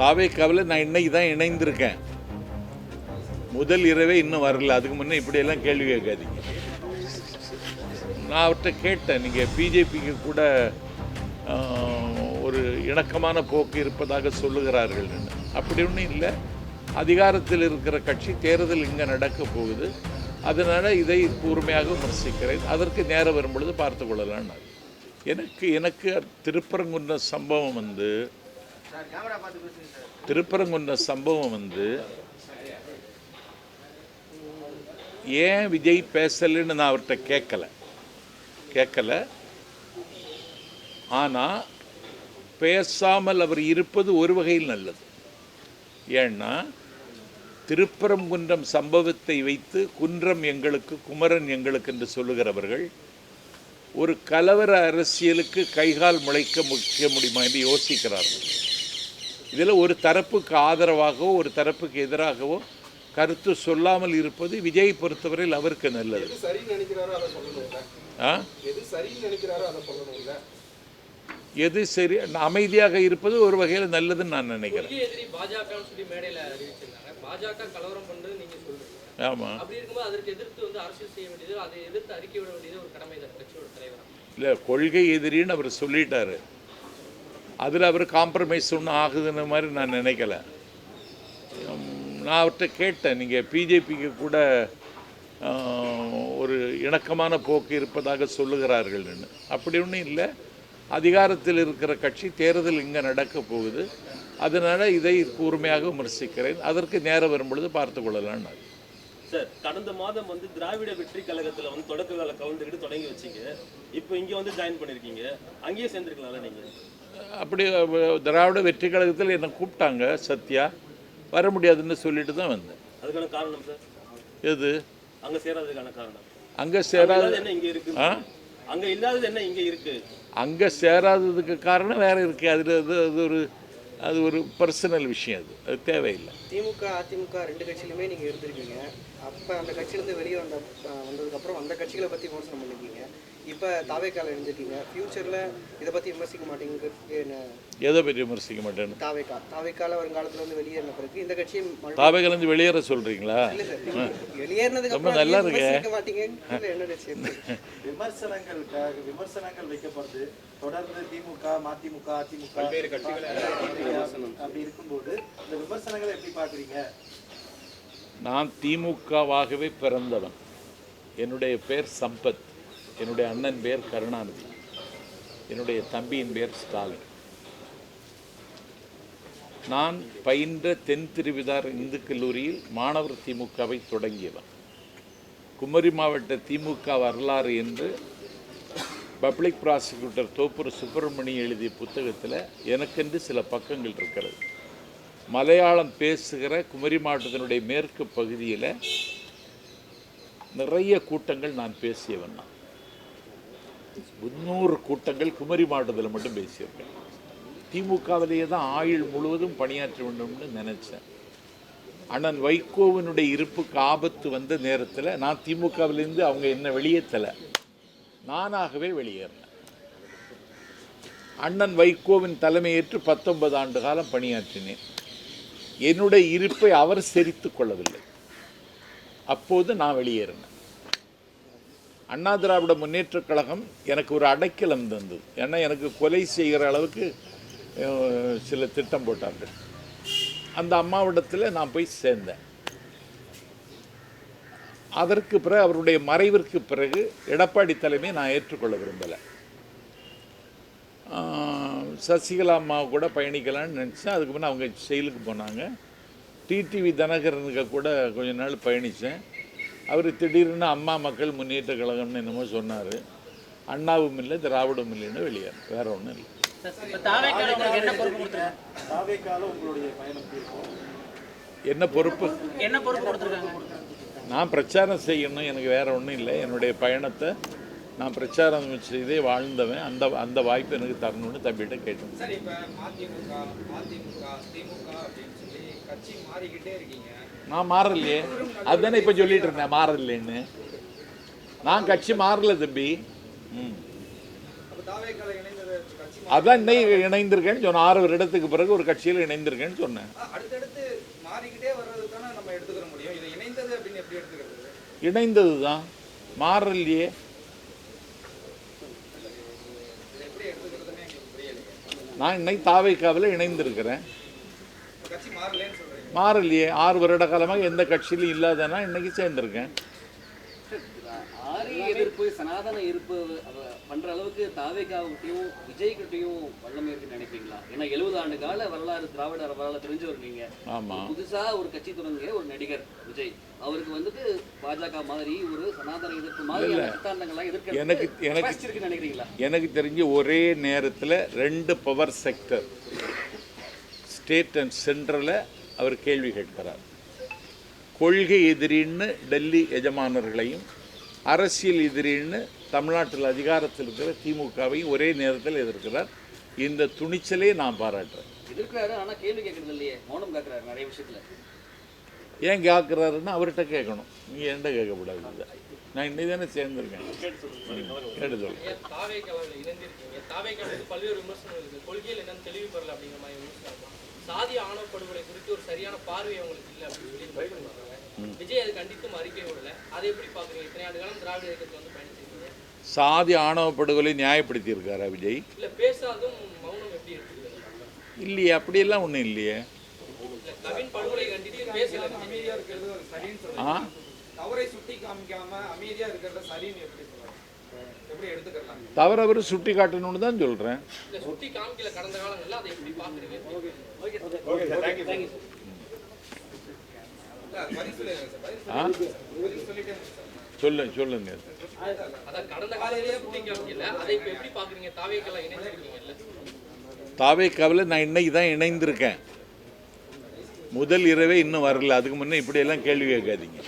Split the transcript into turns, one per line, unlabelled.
தாவேக்காவில் நான் இன்னைக்கு தான் இணைந்திருக்கேன். முதல் இரவே இன்னும் வரல. அதுக்கு முன்னே இப்படியெல்லாம் கேள்வி கேட்காதீங்க. நான் அவர்கிட்ட கேட்டேன். நீங்கள் பிஜேபிக்கு கூட ஒரு இணக்கமான போக்கு இருப்பதாக சொல்லுகிறார்கள் அப்படி ஒன்றும் இல்லை. அதிகாரத்தில் இருக்கிற கட்சி தேர்தல் இங்கே நடக்க போகுது. அதனால் இதை கூர்மையாக விமர்சிக்கிறேன். அதற்கு நேரம் வரும்பொழுது பார்த்து கொள்ளலாம் எனக்கு எனக்கு திருப்பரங்குன்ற சம்பவம் வந்து திருப்பரங்குன்ற சம்பவம் வந்து ஏன் விஜய் பேசலைன்னு நான் அவர்கிட்ட கேட்கல. கேட்கல. ஆனால் பேசாமல் அவர் இருப்பது ஒரு வகையில் நல்லது. ஏன்னா திருப்பரங்குன்றம் சம்பவத்தை வைத்து குன்றம் எங்களுக்கு குமரன் எங்களுக்கு என்று சொல்லுகிறவர்கள் ஒரு கலவர அரசியலுக்கு கைகால் முளைக்க முக்கிய முடியுமா என்று யோசிக்கிறார்கள். இதில் ஒரு தரப்புக்கு ஆதரவாகவோ ஒரு தரப்புக்கு எதிராகவோ கருத்து சொல்லாமல் இருப்பது விஜய் பொறுத்தவரையில் அவருக்கு நல்லது.
எது சரின்னு நினைக்கிறாரோ அதை சொல்லணும்ல
ஆ?
எது சரின்னு நினைக்கிறாரோ அதை சொல்லணும்ல
எது சரி அமைதியாக இருப்பது ஒரு வகையில் நல்லதுன்னு நான் நினைக்கிறேன். ஆமாம்
அப்படி இருக்கும்போது அதற்கு எதிர்த்து வந்து அரசியல் செய்ய வேண்டியது அதை எதிர்த்து அறிக்கை விட வேண்டியது ஒரு கடமை தான் கட்சியோட தலைவர்
இல்லை கொள்கை எதிரின்னு அவர் சொல்லிட்டாரு. அதில் அவர் காம்ப்ரமைஸ் ஒன்றும் ஆகுதுன்னு மாதிரி நான் நினைக்கல. நான் அவர்கிட்ட கேட்டேன் நீங்கள் பிஜேபிக்கு கூட ஒரு இணக்கமான போக்கு இருப்பதாக சொல்லுகிறார்கள்னு அப்படி ஒன்றும் இல்லை. அதிகாரத்தில் இருக்கிற கட்சி தேர்தல் இங்கே நடக்க போகுது. அதனால் இதை கூர்மையாக விமர்சிக்கிறேன். அதற்கு நேரம் வரும்பொழுது பார்த்து கொள்ளலாம்னு
சார் கடந்த மாதம் வந்து திராவிட வெற்றி கழகத்தில் வந்து தொடக்க வேலை கவுண்டர்கிட்ட தொடங்கி வச்சீங்க. இப்போ இங்கே வந்து ஜாயின் பண்ணியிருக்கீங்க அங்கேயே சேர்ந்துருக்கலாம்ல நீங்கள்
அப்படி திராவிட வெற்றி கழகத்தில் என்னை கூப்பிட்டாங்க சத்யா. வர முடியாதுன்னு சொல்லிட்டு தான் வந்தேன்.
அதுக்கான காரணம் சார்?
எது?
அங்க சேராததுக்கான காரணம்.
அங்கே சேராத
இங்க இருக்கு?
ஆ?
அங்க இல்லாதது என்ன இங்க இருக்கு?
அங்கே சேராததுக்கு காரணம் வேற இருக்கு. அதில் அது அது ஒரு அது ஒரு பர்சனல் விஷயம் அது. அது தேவையில்லை.
திமுக அதிமுக ரெண்டு கட்சியிலுமே நீங்கள் இருந்திருக்கீங்க. அப்போ அந்த கட்சியிலேருந்து வெளியே வந்த வந்ததுக்கப்புறம் அந்த கட்சிகளை பற்றி விமர்சனம் பண்ணிருக்கீங்க. இப்போ தாவேக்கால இருந்திருக்கீங்க ஃப்யூச்சரில் இதை பற்றி விமர்சிக்க மாட்டேங்கிறது என்ன?
எதை பற்றி விமர்சிக்க மாட்டேன்னு?
தாவேக்கா. தாவேக்கால வருங்காலத்துல வந்து வெளியேறின பிறகு இந்த கட்சியை மறு-
தாவைகலந்து வெளியேற சொல்கிறீங்களா
இல்ல சார் வெளியேறினதுக்கு
ரொம்ப
அப்புறம்
நல்லா இருக்கே.
மாட்டீங்க. என்ன கட்சி
விமர்சனங்களுக்காக விமர்சனங்கள் வைக்கப்படுது. தொடர்ந்து திமுக மதிமுக அதிமுக அப்படி இருக்கும்போது இந்த விமர்சனங்களை எப்படி பாக்குறீங்க
நான் திமுகவாகவே பிறந்தவன். என்னுடைய பேர் சம்பத். என்னுடைய அண்ணன் பேர் கருணாநிதி. என்னுடைய தம்பியின் பேர் ஸ்டாலின். நான் பயின்ற தென் திருவிதார் இந்து கல்லூரியில் மாணவர் திமுகவை தொடங்கியவன். குமரி மாவட்ட திமுக வரலாறு என்று பப்ளிக் ப்ராசிக்யூட்டர் தோப்பூர் சுப்பிரமணியம் எழுதிய புத்தகத்தில் எனக்கென்று சில பக்கங்கள் இருக்கிறது. மலையாளம் பேசுகிற குமரி மாவட்டத்தினுடைய மேற்கு பகுதியில் நிறைய கூட்டங்கள் நான் பேசியவன் நான். முந்நூறு கூட்டங்கள் குமரி மாவட்டத்தில் மட்டும் பேசியிருக்கேன். திமுகவிலேயே தான் ஆயுள் முழுவதும் பணியாற்ற வேண்டும்னு நினச்சேன். அண்ணன் வைகோவினுடைய இருப்புக்கு ஆபத்து வந்த நேரத்தில் நான் திமுகவிலேருந்து அவங்க என்ன வெளியேற்றலை நானாகவே வெளியேறினேன் அண்ணன் வைகோவின் தலைமையேற்று பத்தொன்பது ஆண்டு காலம் பணியாற்றினேன். என்னுடைய இருப்பை அவர் செறித்து கொள்ளவில்லை. அப்போது நான் வெளியேறினேன். அண்ணா திராவிட முன்னேற்றக் கழகம் எனக்கு ஒரு அடைக்கலம் தந்தது. ஏன்னா எனக்கு கொலை செய்கிற அளவுக்கு சில திட்டம் போட்டார்கள். அந்த அம்மாவிடத்தில் நான் போய் சேர்ந்தேன். அதற்கு பிறகு அவருடைய மறைவிற்கு பிறகு எடப்பாடி தலைமையை நான் ஏற்றுக்கொள்ள விரும்பலை. சசிகலா அம்மா கூட பயணிக்கலாம்னு நினச்சேன். அதுக்கு முன்னே அவங்க செயலுக்கு போனாங்க. டிடிவி தினகரனுக்கு கூட கொஞ்ச நாள் பயணித்தேன் அவர் திடீர்னு அம்மா மக்கள் முன்னேற்ற கழகம்னு என்னமோ சொன்னார். அண்ணாவும் இல்லை திராவிடம் இல்லைன்னு வெளியேறு வேற ஒன்றும் இல்லை. என்ன பொறுப்பு
என்ன பொறுப்பு? கொடுத்துருக்காங்க?
நான் பிரச்சாரம் செய்யணும் எனக்கு வேற ஒன்றும் இல்லை. என்னுடைய பயணத்தை நான் பிரச்சாரம் செய்தே வாழ்ந்தவன். அந்த அந்த வாய்ப்பு எனக்கு தரணும்னு தம்பிகிட்ட கேட்டேன். நான் மாறலையே. அதுதானே இப்போ சொல்லிட்டு இருந்தேன் மாறலைன்னு நான் கட்சி மாறல தம்பி. ம். அதான் இன்னைக்கு இணைந்திருக்கேன்னு சொன்னேன். ஆறு வருடத்துக்கு பிறகு ஒரு கட்சியில் இணைந்திருக்கேன்னு சொன்னேன்.
இணைந்தது
தான் மாறலையே. நான் இன்னைக்கு தாவைக்காவில் இணைந்திருக்கிறேன். மாறலையே. ஆறு வருட காலமாக எந்த கட்சியிலும் இல்லாதனா இன்னைக்கு சேர்ந்திருக்கேன்.
ஆரிய எதிர்ப்பு சனாதன எதிர்ப்பு பண்ற அளவுக்கு தாவேகாவுக்கிட்டையும் விஜய் கிட்டையும் வல்லமை இருக்குன்னு நினைப்பீங்களா? ஏன்னா எழுபது ஆண்டு கால வரலாறு திராவிட வரலாறு தெரிஞ்சவர் நீங்க
ஆமாம்
புதுசா ஒரு கட்சி தொடங்கிய ஒரு நடிகர் விஜய். அவருக்கு வந்துட்டு பாஜக மாதிரி ஒரு சனாதன எதிர்ப்பு மாதிரியான சித்தாந்தங்கள்லாம்
எனக்கு-
எதிர்க்க
எனக்கு-
இருக்குன்னு நினைக்கிறீங்களா?
எனக்கு தெரிஞ்சு ஒரே நேரத்தில் ரெண்டு பவர் செக்டர் ஸ்டேட் அண்ட் சென்ட்ரலில் அவர் கேள்வி கேட்கிறார். கொள்கை எதிரின்னு டெல்லி எஜமானர்களையும் அரசியல் எதிரின்னு தமிழ்நாட்டில் அதிகாரத்தில் இருக்கிற திமுகவையும் ஒரே நேரத்தில் எதிர்க்கிறார். இந்த துணிச்சலே நான் பாராட்டுறேன்.
எதிர்க்கிறாரு ஆனா கேள்வி கேட்கறது இல்லையே. மௌனம் காக்குறாரு நிறைய விஷயத்துல.
ஏன் கேட்குறாருன்னு அவர்கிட்ட கேட்கணும். நீங்கள் என்கிட்ட கேட்கக்கூடாது. நான் இன்னைக்கு தானே சேர்ந்துருக்கேன். கேட்டு சொல்லு
சாதிய ஆணவ படுகொலை குறித்து ஒரு சரியான பார்வை அவங்களுக்கு இல்லை அப்படின்னு சொல்லி பண்றாங்க விஜய் அது கண்டித்தும் அறிக்கை விடல அதை எப்படி பாக்குறீங்க இத்தனை ஆண்டு காலம் திராவிட இயக்கத்தில் வந்து பயணிச்சிருக்கீங்க.
சாதி ஆணவ படுகொலை நியாயப்படுத்தியிருக்காரா விஜய்?
இல்ல பேசாதும் மௌனம் எப்படி இருக்குது
இல்லையே அப்படியெல்லாம் ஒன்றும் இல்லையே.
இல்ல கவின் படுகொலை கண்டித்து பேசல.
அமைதியா இருக்கிறது ஒரு சரின்னு
ஆ?
சொல்றீங்க தவறை சுட்டி காமிக்காம அமைதியா இருக்கிறத சரின்னு எப்படி சொல்றாங்க? எப்படி எடுத்துக்கலாம்
தவிர அவர் சுட்டி காட்டணும்னு தான் சொல்கிறேன்
சொல்லி-
சொல்லுங்க
இணைஞ்சிருக்கீங்கல்ல.
தாவேக்காவில் நான் இன்னைக்கு தான் இணைந்திருக்கேன். முதல் இரவே இன்னும் வரல. அதுக்கு முன்னே இப்படியெல்லாம் கேள்வி கேட்காதீங்க.